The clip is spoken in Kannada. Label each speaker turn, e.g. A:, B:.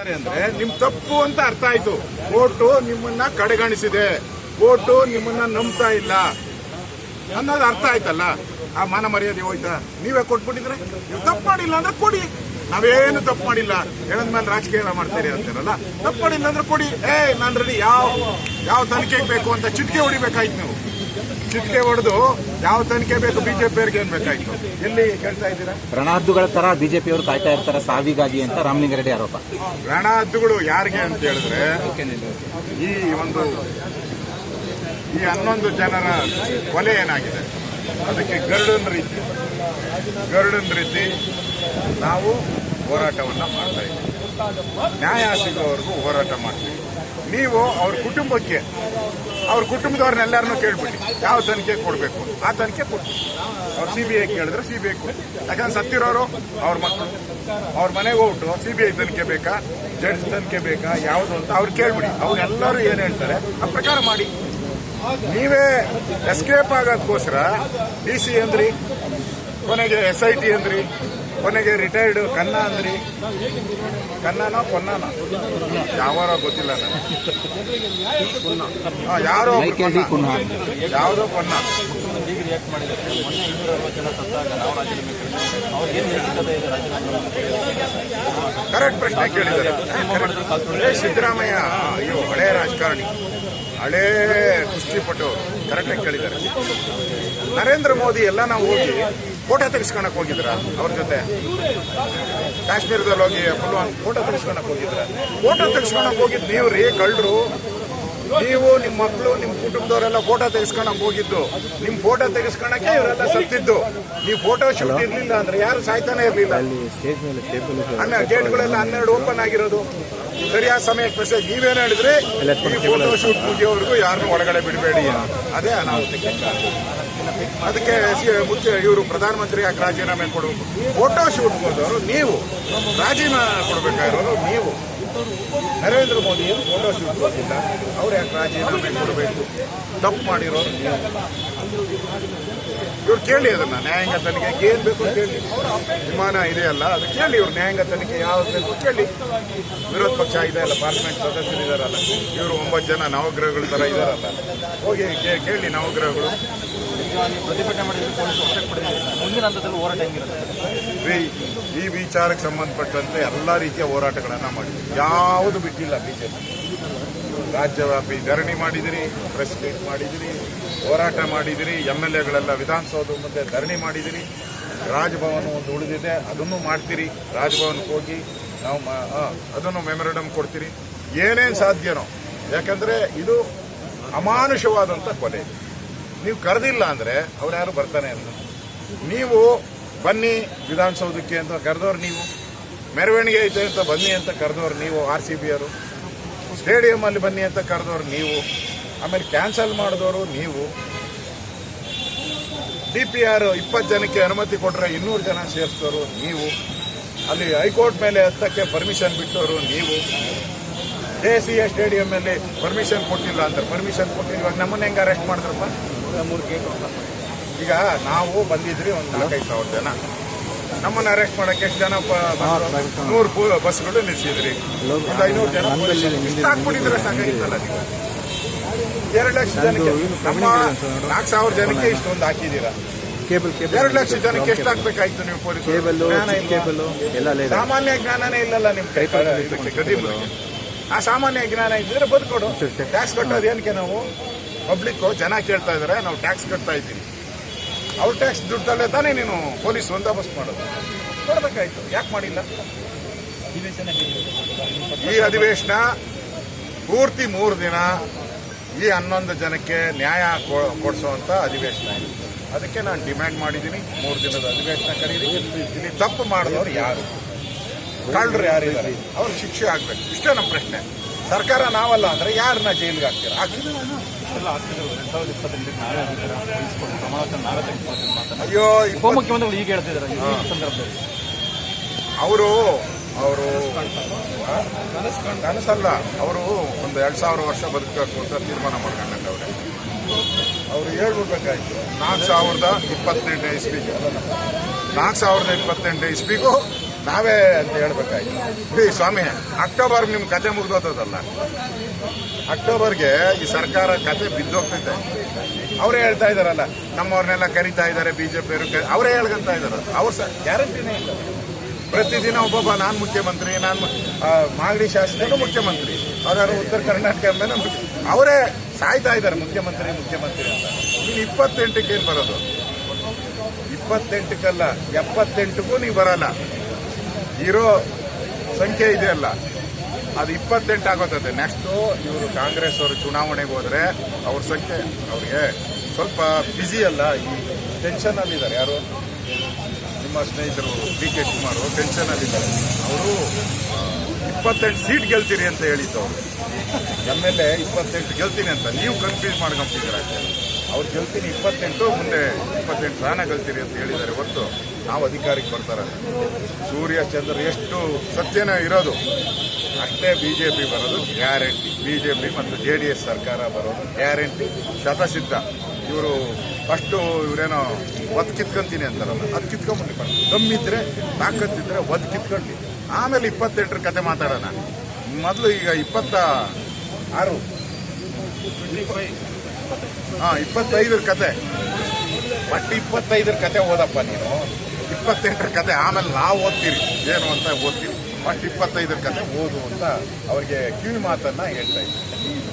A: ಮಾಡ್ತಾರೆ ಅಂದ್ರೆ ನಿಮ್ ತಪ್ಪು ಅಂತ ಅರ್ಥ ಆಯ್ತು. ಓಟು ನಿಮ್ಮನ್ನ ಕಡೆಗಣಿಸಿದೆ. ಓಟು ನಿಮ್ಮನ್ನ ನಂಬ್ತಾ ಇಲ್ಲ. ಅನ್ನೋದು ಅರ್ಥ ಆಯ್ತಲ್ಲ? ಆ ಮಾನ ಮರ್ಯಾದೆ ಹೋಯ್ತಾ? ನೀವೇ ಕೊಟ್ಬಿಟ್ಟಿದ್ರೆ? ನೀವು ತಪ್ಪು ಮಾಡಿಲ್ಲ ಅಂದ್ರೆ ಕೊಡಿ. ನಾವೇನು ತಪ್ಪು ಮಾಡಿಲ್ಲ. ಹೇಳದ್ಮೇಲೆ ರಾಜಕೀಯ ಮಾಡ್ತೀರಿ ಅಂತೀರಲ್ಲ? ತಪ್ಪು ಮಾಡಿಲ್ಲ ಅಂದ್ರೆ ಕೊಡಿ. ಏ, ನಾನು ರೆಡಿ ಯಾವ ಯಾವ ತನಿಖೆಗೆ ಬೇಕು ಅಂತ ಚಿಟಿಕೆ ಹೊಡಿಬೇಕಾಯ್ತು ನೀವು. ಚಿಟಿಕೆ ಹೊಡೆದು ಯಾವ ತನಿಖೆ ಬೇಕು ಬಿಜೆಪಿ ಏನ್ ಬೇಕಾಯ್ತು? ಎಲ್ಲಿ ಕೇಳ್ತಾ ಇದ್ದೀರಾ?
B: ರಣಾದ್ದುಗಳ ತರ ಬಿಜೆಪಿಯವರು ಕಾಯ್ತಾ ಇರ್ತಾರೆ ಸಾವಿಗಾಗಿ ಅಂತ ರಾಮಲಿಂಗಾರೆಡ್ಡಿ ಆರೋಪ.
A: ರಣಹದ್ದುಗಳು ಯಾರಿಗೆ ಅಂತ ಹೇಳಿದ್ರೆ ಈ ಒಂದು ಈ ಹನ್ನೊಂದು ಜನರ ಕೊಲೆ ಏನಾಗಿದೆ? ಅದಕ್ಕೆ ಗರುಡನ್ ರೀತಿ. ಗರುಡನ್ ರೀತಿ ನಾವು ಹೋರಾಟವನ್ನ ಮಾಡ್ತಾ ಇದ್ದೀವಿ. ನ್ಯಾಯ ಸಿಗೋವರೆಗೂ ಹೋರಾಟ ಮಾಡ್ತೀವಿ. ನೀವು ಅವ್ರ ಕುಟುಂಬಕ್ಕೆ ಅವ್ರ ಕುಟುಂಬದವ್ರನ್ನೆಲ್ಲರನ್ನೂ ಕೇಳ್ಬಿಟ್ಟು ಯಾವ ತನಿಖೆ ಕೊಡಬೇಕು? ಆ ತನಿಖೆ ಕೊಡ್ತೀವಿ. ಅವ್ರು ಸಿ ಬಿ ಐ ಕೇಳಿದ್ರೆ ಸಿ ಬಿ ಐ ಕೊಡ್ತೀವಿ. ಯಾಕಂದ್ರೆ ಸತ್ತಿರೋರು ಅವ್ರ ಮಕ್ಕಳು. ಅವ್ರ ಮನೆಗೆ ಹೋಗ್ಬಿಟ್ಟು ಸಿ ಬಿ ಐ ತನಿಖೆ ಬೇಕಾ? ಜಡ್ಜ್ ತನಿಖೆ ಬೇಕಾ? ಯಾವುದು ಅಂತ ಅವ್ರು ಕೇಳ್ಬಿಡಿ. ಅವ್ರೆಲ್ಲರೂ ಏನು ಹೇಳ್ತಾರೆ? ಆ ಪ್ರಕಾರ ಮಾಡಿ. ನೀವೇ ಎಸ್ಕೇಪ್ ಆಗೋದಕ್ಕೋಸ್ಕರ ಡಿ ಸಿ ಅಂದ್ರಿ, ಕೊನೆಗೆ ಎಸ್ ಐ ಟಿ ಅಂದ್ರಿ ಕೊನೆಗೆ ರಿಟೈರ್ಡ್ ಕನ್ನ ಅಂದ್ರಿ. ಕನ್ನನ ಪೊನ್ನನ? ಯಾವಾರ ಗೊತ್ತಿಲ್ಲ ಯಾರೋ. ಯಾವುದೋ ಪೊನ್ನ. ಕರೆಕ್ಟ್ ಪ್ರಶ್ನೆ ಕೇಳಿದ್ದಾರೆ. ಸಿದ್ದರಾಮಯ್ಯ ಅಯ್ಯೋ ಹಳೆ ರಾಜಕಾರಣಿ. ಹಳೇ ಕುಸ್ತಿಪಟು ಕರೆಕ್ಟಾಗಿ ಕೇಳಿದ್ದಾರೆ. ನರೇಂದ್ರ ಮೋದಿ ಎಲ್ಲ ನಾವು ಹೋಗಿ ಫೋಟೋ ತೆಗೆಸ್ಕೊಳಕ್ ಹೋಗಿದ್ರ ಅವ್ರ ಜೊತೆ? ಕಾಶ್ಮೀರದಲ್ಲಿ ಹೋಗಿ ಪುಲ್ವಾಮ್ ಫೋಟೋ ತೆಗೆಸ್ಕೊಳಕ್ ಹೋಗಿದ್ರ. ಫೋಟೋ ತೆಗೆಸ್ಕೊಳಕ್ ಹೋಗಿದ್ ನೀವು ರೀ ಕಳ್ಳರು? ನೀವು ನಿಮ್ಮ ಮಕ್ಕಳು ನಿಮ್ಮ ಕುಟುಂಬದವರೆಲ್ಲ ಫೋಟೋ ತೆಗೆಸ್ಕೊಳಕ್ ಹೋಗಿದ್ದು. ನಿಮ್ಮ ಫೋಟೋ ತೆಗೆಸ್ಕೊಳಕ್ಕೆ ಇವರೆಲ್ಲ ಸತ್ತಿದ್ದು. ನೀವು ಫೋಟೋ ಶೂಟ್ ಇರ್ಲಿಲ್ಲ ಅಂದ್ರೆ ಯಾರು ಸಾಯ್ತಾನೆ ಇರ್ಲಿಲ್ಲ? ಅಣ್ಣ ಗೇಟ್ಗಳೆಲ್ಲ ಹನ್ನೆರಡು ಓಪನ್ ಆಗಿರೋದು. ಸರಿಯಾದ ಸಮಯಕ್ಕೆ ಮೆಸೇಜ್ ನೀವೇನು ಹೇಳಿದ್ರೆ? ಈ ಫೋಟೋ ಶೂಟ್ ಮುಗಿಯೋವರೆಗೂ ಯಾರನ್ನೂ ಒಳಗಡೆ ಬಿಡಬೇಡಿ ಅದೇ ಅನಾಹುತಕ್ಕೆ. ಅದಕ್ಕೆ ಮುಖ್ಯ ಇವರು ಪ್ರಧಾನಮಂತ್ರಿ ಯಾಕೆ ರಾಜೀನಾಮೆ ಕೊಡಬೇಕು? ಫೋಟೋ ಶೂಟ್ ಹೋದವರು ನೀವು. ರಾಜೀನಾಮೆ ಕೊಡಬೇಕಾಗಿರೋರು ನೀವು. ನರೇಂದ್ರ ಮೋದಿ ಫೋಟೋ ಶೂಟ್ ಹೋಗಿಲ್ಲ ಅವ್ರು ಯಾಕೆ ರಾಜೀನಾಮೆ ಕೊಡಬೇಕು? ತಪ್ಪು ಮಾಡಿರೋರು ನೀವು. ಇವ್ರು ಕೇಳಿ ಅದನ್ನ ನ್ಯಾಯಾಂಗ ತನಿಖೆ ಏನ್ ಬೇಕು ಕೇಳಿ. ವಿಮಾನ ಇದೆಯಲ್ಲ ಅದು ಕೇಳಿ ಇವ್ರು ನ್ಯಾಯಾಂಗ ತನಿಖೆ ಯಾವ್ದು ಬೇಕು ಕೇಳಿ. ವಿರೋಧ ಪಕ್ಷ ಇದೆ ಅಲ್ಲ ಪಾರ್ಲಿಮೆಂಟ್ ಸದಸ್ಯರು ಇದಾರಲ್ಲ ಇವರು ಒಂಬತ್ತು ಜನ ನವಗ್ರಹಗಳ ತರ ಇದಾರಲ್ಲ. ಹೋಗಿ ಕೇಳಿ ನವಗ್ರಹಗಳು. ಈ ವಿಚಾರಕ್ಕೆ ಸಂಬಂಧಪಟ್ಟಂತೆ ಎಲ್ಲಾ ರೀತಿಯ ಹೋರಾಟಗಳನ್ನ ಮಾಡಿದ್ವಿ ಯಾವುದು ಬಿಟ್ಟಿಲ್ಲ ಬಿಜೆಪಿ. ರಾಜ್ಯವ್ಯಾಪಿ ಧರಣಿ ಮಾಡಿದಿರಿ ಪ್ರೆಸ್ ಮೀಟ್ ಮಾಡಿದಿರಿ, ಹೋರಾಟ ಮಾಡಿದಿರಿ ಎಂ ಎಲ್ ಎಗಳೆಲ್ಲ ವಿಧಾನಸೌಧ ಮುಂದೆ ಧರಣಿ ಮಾಡಿದಿರಿ. ರಾಜಭವನ ಒಂದು ಉಳಿದಿದೆ, ಅದನ್ನು ಮಾಡ್ತೀರಿ. ರಾಜಭವನಕ್ಕೆ ಹೋಗಿ ನಾವು ಅದನ್ನು ಮೆಮೊರಂಡಮ್ ಕೊಡ್ತೀರಿ. ಏನೇನು ಸಾಧ್ಯನೋ, ಯಾಕಂದರೆ ಇದು ಅಮಾನುಷವಾದಂಥ ಕೊಲೆ. ನೀವು ಕರೆದಿಲ್ಲ ಅಂದರೆ ಅವ್ರು ಯಾರು ಬರ್ತಾನೆ ಅಂತ ನೀವು ಬನ್ನಿ ವಿಧಾನಸೌಧಕ್ಕೆ ಅಂತ ಕರೆದವ್ರು ನೀವು. ಮೆರವಣಿಗೆ ಐತೆ ಅಂತ ಬನ್ನಿ ಅಂತ ಕರೆದವ್ರು ನೀವು ಆರ್ ಸಿ ಬಿ ಅವರು ಸ್ಟೇಡಿಯಂ ಅಲ್ಲಿ ಬನ್ನಿ ಅಂತ ಕರೆದವ್ರು ನೀವು. ಆಮೇಲೆ ಕ್ಯಾನ್ಸಲ್ ಮಾಡಿದವರು ನೀವು. ಡಿ ಪಿ ಆರ್ ಇಪ್ಪತ್ತು ಜನಕ್ಕೆ ಅನುಮತಿ ಕೊಟ್ಟರೆ ಇನ್ನೂರು ಜನ ಸೇರಿಸಿದವರು ನೀವು. ಅಲ್ಲಿ ಹೈಕೋರ್ಟ್ ಮೇಲೆ ಹತ್ತಕ್ಕೆ ಪರ್ಮಿಷನ್ ಬಿಟ್ಟವರು ನೀವು. ಜೆ ಸಿ ಎ ಸ್ಟೇಡಿಯಮಲ್ಲಿ ಪರ್ಮಿಷನ್ ಕೊಟ್ಟಿಲ್ಲ ಅಂತ ಪರ್ಮಿಷನ್ ಕೊಟ್ಟಿಲ್ಲ. ಇವಾಗ ನಮ್ಮನ್ನ ಹೆಂಗೆ ಅರೆಸ್ಟ್ ಮಾಡಿದ್ರಪ್ಪ? ಈಗ ನಾವು ಬಂದಿದ್ರಿ ಒಂದು ನಾಲ್ಕೈದು ಸಾವಿರ ಜನ. ನಮ್ಮನ್ನ ಅರೆಸ್ಟ್ ಮಾಡಕ್ಕೆ ಎಷ್ಟು ಜನ? ನೂರು ಬಸ್ಗಳು ನಿಲ್ಲಿಸಿದ್ರಿ ಒಂದು ಐನೂರು ಜನ ಹಾಕ್ಬಿಟ್ಟಿದ್ರೆ ಸಾಕಾಗಿತ್ತಲ್ಲ ನೀವು? ಎರಡು ಲಕ್ಷ ಜನಕ್ಕೆ ನಮ್ಮ ನಾಲ್ಕು ಸಾವಿರ ಜನಕ್ಕೆ ಇಷ್ಟೊಂದು ಹಾಕಿದ್ದೀರಾ?
C: ಕೇಬಲ್ ಕೇಬಲ್
A: ಎರಡು ಲಕ್ಷ ಜನಕ್ಕೆ ಎಷ್ಟು ಹಾಕ್ಬೇಕಾಯ್ತು ನೀವು ಪೊಲೀಸ್
C: ಕೇಬಲ್ ಕೇಬಲ್ ಎಲ್ಲ
A: ಸಾಮಾನ್ಯ ಜ್ಞಾನನೇ ಇಲ್ಲಲ್ಲ ನಿಮ್ ಕೈ. ಆ ಸಾಮಾನ್ಯ ಜ್ಞಾನ ಇದ್ರೆ ಬದುಕೊಡು. ಟ್ಯಾಕ್ಸ್ ಕಟ್ಟೋದು ಏನಕ್ಕೆ ನಾವು? ಪಬ್ಲಿಕ್ ಜನ ಕೇಳ್ತಾ ಇದಾರೆ ನಾವು ಟ್ಯಾಕ್ಸ್ ಕಟ್ತಾ ಇದ್ದೀವಿ. ಅವ್ರ ಟ್ಯಾಕ್ಸ್ ದುಡ್ಡಲ್ಲೇ ತಾನೇ ನೀನು ಪೊಲೀಸ್ ಬಂದೋಬಸ್ತ್ ಮಾಡೋದು. ಕೊಡ್ಬೇಕಾಯ್ತು. ಯಾಕೆ ಮಾಡಿಲ್ಲ? ಈ ಅಧಿವೇಶನ ಪೂರ್ತಿ ಮೂರು ದಿನ ಈ ಹನ್ನೊಂದು ಜನಕ್ಕೆ ನ್ಯಾಯ ಕೊಡಿಸುವಂತ ಅಧಿವೇಶನ ಅದಕ್ಕೆ ನಾನು ಡಿಮ್ಯಾಂಡ್ ಮಾಡಿದ್ದೀನಿ. ಮೂರು ದಿನದ ಅಧಿವೇಶನ ಕರೀರಿ. ಇಲ್ಲಿ ತಪ್ಪು ಮಾಡಿದವರು ಯಾರು? ಕಳ್ಳರು ಯಾರಿದ್ದಾರೆ ಅವ್ರಿಗೆ ಶಿಕ್ಷೆ ಆಗ್ಬೇಕು. ಇಷ್ಟೇ ನಮ್ಮ ಪ್ರಶ್ನೆ. ಸರ್ಕಾರ ನಾವಲ್ಲ ಅಂದ್ರೆ ಯಾರನ್ನ ಜೈಲಿಗೆ ಹಾಕ್ತೀರಾ? ಹಾಕಿ
D: ಎಲ್ಲ ಆಗ್ತಿದೆ. ಎರಡು ಸಾವಿರದ ಇಪ್ಪತ್ತೆಂಟಕ್ಕೆ ನಾವೇ ಆಗಿದ್ದೀರಾ. ವಹಿಸ್ಕೊಂಡು ಪ್ರಮಾಣ ನಾವೇ ತೆಗೆದುಕೊಳ್ತೀವಿ ಮಾತನ್ನ
A: ಅಯ್ಯೋ
D: ಉಪಮುಖ್ಯಮಂತ್ರಿಗಳು ಈಗ ಹೇಳ್ತಿದ್ದಾರೆ. ಈ ಸಂದರ್ಭದಲ್ಲಿ.
A: ಅವರು ಅವರು ಕನಸಲ್ಲ. ಅವರು ಒಂದು ಎರಡು ಸಾವಿರ ವರ್ಷ ಬದುಕಬೇಕು ಅಂತ ತೀರ್ಮಾನ ಮಾಡ್ಕೊಂಡವ್ರೆ ಅವರು ಹೇಳ್ಬಿಡ್ಬೇಕಾಯ್ತು. ನಾಲ್ಕು ಸಾವಿರದ ಇಪ್ಪತ್ತೆಂಟನೇ ಇಸ್ವಿಗೆ. ನಾಲ್ಕು ಸಾವಿರದ ಇಪ್ಪತ್ತೆಂಟನೇ ಇಸ್ವಿಗೂ ನಾವೇ ಅಂತ ಹೇಳ್ಬೇಕಾಗಿತ್ತು ಈ ಸ್ವಾಮಿ, ಅಕ್ಟೋಬರ್ ನಿಮ್ಮ ಕತೆ ಮುಗ್ದೋತದಲ್ಲ ಅಕ್ಟೋಬರ್ಗೆ ಈ ಸರ್ಕಾರ ಕತೆ ಬಿದ್ದೋಗ್ತೈತೆ ಅವರೇ ಹೇಳ್ತಾ ಇದಾರಲ್ಲ, ನಮ್ಮವ್ರನ್ನೆಲ್ಲ ಕರಿತಾ ಇದ್ದಾರೆ ಬಿಜೆಪಿ ಅವರೇ ಹೇಳ್ಕೊಂತ ಇದ್ದಾರೆ ಅವ್ರು ಸಹ ಗ್ಯಾರಂಟಿನೇ ಇಲ್ಲ. ಪ್ರತಿದಿನ ಒಬ್ಬೊಬ್ಬ ನಾನು ಮುಖ್ಯಮಂತ್ರಿ, ನಾನು ಮಾಗಡಿ ಶಾಸಕನು ಮುಖ್ಯಮಂತ್ರಿ ಅವ್ರು ಉತ್ತರ ಕರ್ನಾಟಕ ಮೇಲೆ ಅವರೇ ಸಾಯ್ತಾ ಇದ್ದಾರೆ ಮುಖ್ಯಮಂತ್ರಿ ಮುಖ್ಯಮಂತ್ರಿ ಅಂತ. ಇನ್ನು ಇಪ್ಪತ್ತೆಂಟಕ್ಕೆ ಏನು ಬರೋದು? ಇಪ್ಪತ್ತೆಂಟಕ್ಕಲ್ಲ, ಎಪ್ಪತ್ತೆಂಟಕ್ಕೂ ನೀವು ಬರಲ್ಲ. ಇರೋ ಸಂಖ್ಯೆ ಇದೆಯಲ್ಲ, ಅದು ಇಪ್ಪತ್ತೆಂಟು ಆಗೋತದೆ. ನೆಕ್ಸ್ಟು ಇವರು ಕಾಂಗ್ರೆಸ್ ಅವರು ಚುನಾವಣೆಗೆ ಹೋದ್ರೆ ಅವ್ರ ಸಂಖ್ಯೆ ಅವ್ರಿಗೆ ಸ್ವಲ್ಪ ಬ್ಯುಸಿ ಅಲ್ಲ, ಈ ಅಲ್ಲಿದ್ದಾರೆ ಯಾರು? ನಿಮ್ಮ ಸ್ನೇಹಿತರು ಡಿ ಕೆ ಕುಮಾರ್ ಟೆನ್ಷನ್ ಅಲ್ಲಿದ್ದಾರೆ ಅವರು ಇಪ್ಪತ್ತೆಂಟು ಸೀಟ್ ಗೆಲ್ತೀರಿ ಅಂತ ಹೇಳಿದ್ದು ಅವರು. ಎಂ ಎಲ್ ಎ ಇಪ್ಪತ್ತೆಂಟು ಗೆಲ್ತೀನಿ ಅಂತ. ನೀವು ಕನ್ಫ್ಯೂಸ್ ಮಾಡ್ಕೊಂಬಿದ್ದೀರ ಅವ್ರು ಗೆಲ್ತೀನಿ ಇಪ್ಪತ್ತೆಂಟು, ಮುಂದೆ ಇಪ್ಪತ್ತೆಂಟು ಸ್ಥಾನ ಗೆಲ್ತೀರಿ ಅಂತ ಹೇಳಿದ್ದಾರೆ ಹೊತ್ತು ನಾವು ಅಧಿಕಾರಕ್ಕೆ ಬರ್ತಾರಲ್ಲ ಸೂರ್ಯ, ಚಂದ್ರ ಎಷ್ಟು ಸತ್ಯನ ಇರೋದು, ಅಷ್ಟೇ ಬಿಜೆಪಿ ಬರೋದು, ಗ್ಯಾರಂಟಿ. ಬಿಜೆಪಿ ಮತ್ತು ಜೆ ಡಿ ಎಸ್ ಸರ್ಕಾರ ಬರೋದು ಗ್ಯಾರಂಟಿ, ಶತಸಿದ್ಧ. ಇವರು ಫಸ್ಟು ಇವರೇನೋ ಒದ್ ಕಿತ್ಕೊಂತೀನಿ ಅಂತಾರಲ್ಲ, ಅದು ಕಿತ್ಕೊಂಬಿಡಿ ಕಮ್ಮಿ ಕಮ್ಮಿದ್ರೆ ತಾಕತ್ತಿದ್ರೆ ಒದ್ ಕಿತ್ಕೊಂಡು ಆಮೇಲೆ ಇಪ್ಪತ್ತೆಂಟರ ಕತೆ ಮಾತಾಡೋಣ. ಮೊದಲು ಈಗ ಇಪ್ಪತ್ತ ಆರು. ಹಾಂ, ಇಪ್ಪತ್ತೈದರ ಕತೆ. ಒಟ್ಟು ಇಪ್ಪತ್ತೈದರ ಕತೆ ಓದಪ್ಪ ನೀನು. ಇಪ್ಪತ್ತೆಂಟರ ಕತೆ, ಆಮೇಲೆ ನಾವು ಓದ್ತೀರಿ. ಏನು ಅಂತ ಓದ್ತೀರಿ. ಫಸ್ಟ್ ಇಪ್ಪತ್ತೈದರ ಕತೆ ಓದು ಅಂತ ಅವರಿಗೆ ಕಿವಿ ಮಾತನ್ನ ಹೇಳ್ತಾ ಇದ್ದೀನಿ.